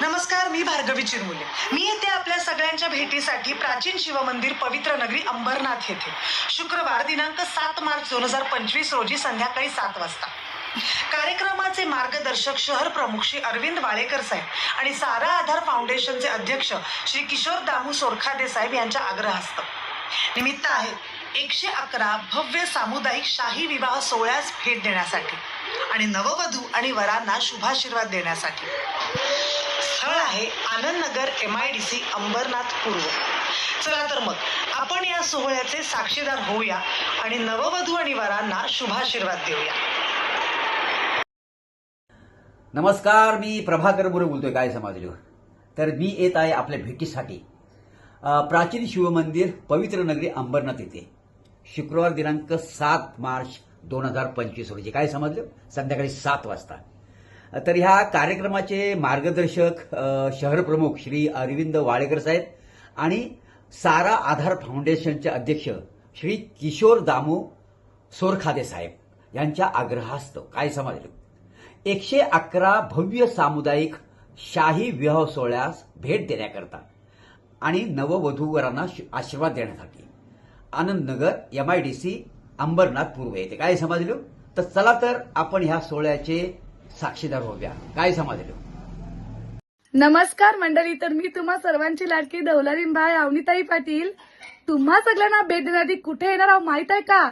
नमस्कार मी भार्गवी चिरमुले. मी येते आपल्या सगळ्यांच्या भेटीसाठी प्राचीन शिवमंदिर पवित्र नगरी अंबरनाथ येथे. शुक्रवार दिनांक सात मार्च दोन हजार पंचवीस रोजी संध्याकाळी सात वाजता. कार्यक्रमाचे मार्गदर्शक शहर प्रमुख श्री अरविंद वाळेकर साहेब आणि सारा आधार फाउंडेशनचे अध्यक्ष श्री किशोर दामू सोरखादे साहेब यांच्या आग्रहास्त निमित्त आहे एकशे अकरा भव्य सामुदायिक शाही विवाह सोहळ्यास भेट देण्यासाठी आणि नववधू आणि वरांना शुभाशीर्वाद देण्यासाठी. स्थळ आहे Anand Nagar M I D C Ambarnath पूर्व. चला तर मग आपण या सोहळ्याचे साक्षीदार होऊया आणि नववधू आणि वरांना शुभाशीर्वाद देऊया. नमस्कार मी प्रभाकर मोरे बोलतोय काय समाजलो तर मी येत आहे आपल्या भेटीसाठी. प्राचीन शिवमंदिर पवित्र नगरी अंबरनाथ येथे. शुक्रवार दिनांक सात मार्च दोन हजार पंचवीस रोजी. काय समजलं? संध्याकाळी सात वाजता. तर ह्या कार्यक्रमाचे मार्गदर्शक शहर प्रमुख श्री अरविंद वाळेकर साहेब आणि सारा आधार फाउंडेशनचे अध्यक्ष श्री किशोर दामू सोरखादे साहेब यांच्या आग्रहास्तव. काय समजलं? एकशे अकरा भव्य सामुदायिक शाही विवाह सोहळ्यास भेट देण्याकरता आणि नववधूवरांना आशीर्वाद देण्यासाठी. Anand Nagar M I D C Ambarnath पूर्व. येथे काय समजलो तर चला तर आपण ह्या सोहळ्याचे साक्षीदार होऊया. काय समजलो नमस्कार मंडळी तर मी तुम्हा सर्वांची लाडकी दौलारीमभाई अवनीताई पाटील. तुम्हा सगळ्यांना भेट देण्यासाठी कुठे येणार आहोत माहीत आहे का?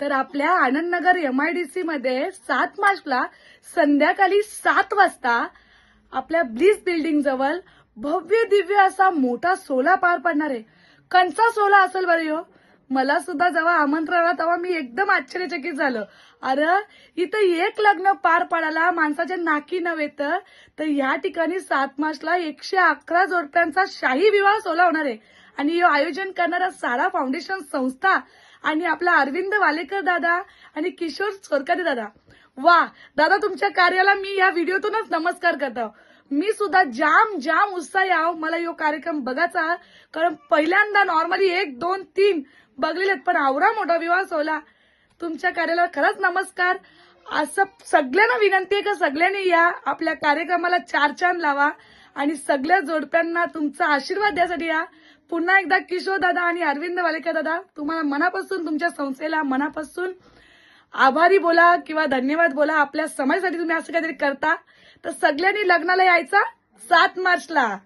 तर आपल्या आनंदनगर एमआयडीसी मध्ये सात मार्चला संध्याकाळी सात वाजता आपल्या ब्लिस बिल्डिंग जवळ भव्य दिव्य असा मोठा सोला पार पडणार आहे. कंचा सोला असेल बरं हो मला सुद्धा जेव्हा आमंत्रण आलं तेव्हा मी एकदम आश्चर्यचकित झालं. अरे इथं एक लग्न पार पडायला माणसाच्या नाकी नव्हे तर? तर या ठिकाणी सात मार्चला एकशे अकरा जोडप्यांचा शाही विवाह सोहळा होणार आहे. आणि हे आयोजन करणारा सारा फाउंडेशन संस्था आणि आपला अरविंद वालेकर दादा आणि किशोर सोरकादे दादा. वा दादा तुमच्या कार्याला मी या व्हिडिओतूनच नमस्कार करतो. मी सुद्धा जाम जाम उत्साही आहो. मला यो कार्यक्रम बघायचा कारण पहिल्यांदा नॉर्मली एक दोन तीन बघलेलेत. पण आवरा मोठा विवाह सोहळा. तुमच्या कार्याला खरंच नमस्कार. असं सगळ्यांना विनंती आहे का सगळ्यांनी या आपल्या कार्यक्रमाला चार चांद लावा. आणि सगळ्या जोडप्यांना तुमचा आशीर्वाद द्यासाठी या. पुन्हा एकदा किशोर दादा आणि अरविंद वालेकर दादा तुम्हाला मनापासून तुमच्या संस्थेला मनापासून आभारी बोला किंवा धन्यवाद बोला आपल्या समाजासाठी तुम्ही असं काहीतरी करता. तर सगळ्यांनी लग्नाला यायचा. सात मार्चला.